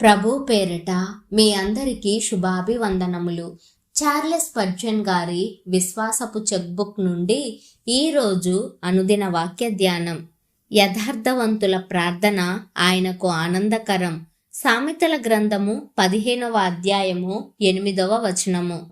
ప్రభు పేరిట మీ అందరికీ శుభాభివందనములు. చార్లెస్ పర్జన్ గారి విశ్వాసపు చెక్బుక్ నుండి ఈరోజు అనుదిన వాక్య ధ్యానం. యథార్థవంతుల ప్రార్థన ఆయనకు ఆనందకరం. సామెతల గ్రంథము పదిహేనవ అధ్యాయము ఎనిమిదవ వచనము.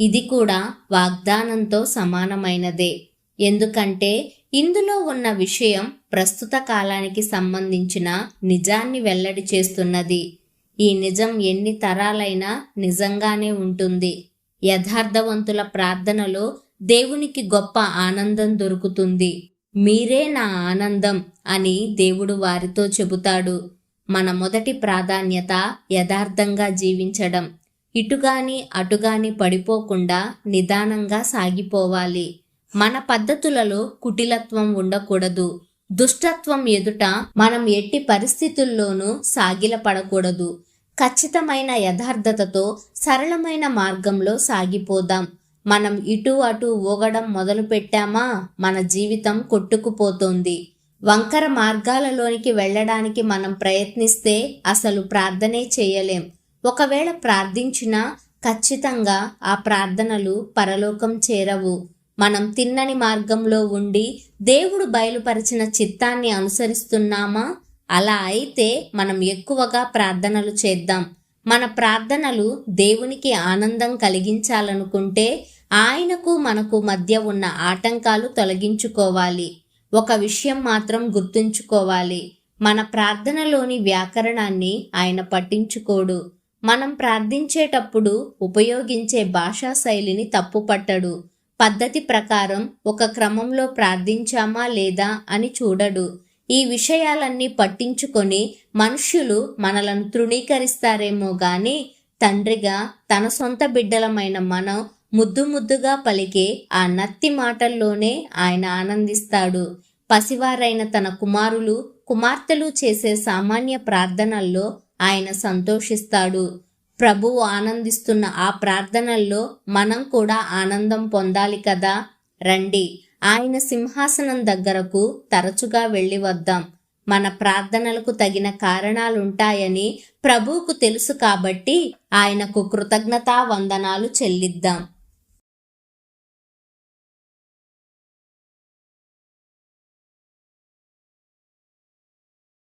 ఇది కూడా వాగ్దానంతో సమానమైనదే. ఎందుకంటే ఇందులో ఉన్న విషయం ప్రస్తుత కాలానికి సంబంధించిన నిజాన్ని వెల్లడి చేస్తున్నది. ఈ నిజం ఎన్ని తరాలైనా నిజంగానే ఉంటుంది. యథార్థవంతుల ప్రార్థనలో దేవునికి గొప్ప ఆనందం దొరుకుతుంది. మీరే నా ఆనందం అని దేవుడు వారితో చెబుతాడు. మన మొదటి ప్రాధాన్యత యథార్థంగా జీవించడం. ఇటుగాని అటుగాని పడిపోకుండా నిదానంగా సాగిపోవాలి. మన పద్ధతులలో కుటిలత్వం ఉండకూడదు. దుష్టత్వం ఎదుట మనం ఎట్టి పరిస్థితుల్లోనూ సాగిలపడకూడదు. ఖచ్చితమైన యథార్థతతో సరళమైన మార్గంలో సాగిపోదాం. మనం ఇటు అటు ఊగడం మొదలు పెట్టామా మన జీవితం కొట్టుకుపోతోంది. వంకర మార్గాలలోనికి వెళ్ళడానికి మనం ప్రయత్నిస్తే అసలు ప్రార్థనే చేయలేం. ఒకవేళ ప్రార్థించినా ఖచ్చితంగా ఆ ప్రార్థనలు పరలోకం చేరవు. మనం తిన్నని మార్గంలో ఉండి దేవుడు బయలుపరిచిన చిత్తాన్ని అనుసరిస్తున్నామా? అలా అయితే మనం ఎక్కువగా ప్రార్థనలు చేద్దాం. మన ప్రార్థనలు దేవునికి ఆనందం కలిగించాలనుకుంటే ఆయనకు మనకు మధ్య ఉన్న ఆటంకాలు తొలగించుకోవాలి. ఒక విషయం మాత్రం గుర్తుంచుకోవాలి. మన ప్రార్థనలోని వ్యాకరణాన్ని ఆయన పట్టించుకోడు. మనం ప్రార్థించేటప్పుడు ఉపయోగించే భాషా శైలిని తప్పుపట్టడు. పద్ధతి ప్రకారం ఒక క్రమంలో ప్రార్థించామా లేదా అని చూడడు. ఈ విషయాలన్నీ పట్టించుకొని మనుష్యులు మనలను తృణీకరిస్తారేమో గాని తండ్రిగా తన సొంత బిడ్డలమైన మనం ముద్దు ముద్దుగా పలికే ఆ నత్తి మాటల్లోనే ఆయన ఆనందిస్తాడు. పసివారైన తన కుమారులు కుమార్తెలు చేసే సామాన్య ప్రార్థనల్లో ఆయన సంతోషిస్తాడు. ప్రభువు ఆనందిస్తున్న ఆ ప్రార్థనల్లో మనం కూడా ఆనందం పొందాలి కదా? రండి. ఆయన సింహాసనం దగ్గరకు తరచుగా వెళ్ళి వద్దాం. మన ప్రార్థనలకు తగిన కారణాలుంటాయని ప్రభువుకు తెలుసు కాబట్టి ఆయనకు కృతజ్ఞతా వందనాలు చెల్లిద్దాం.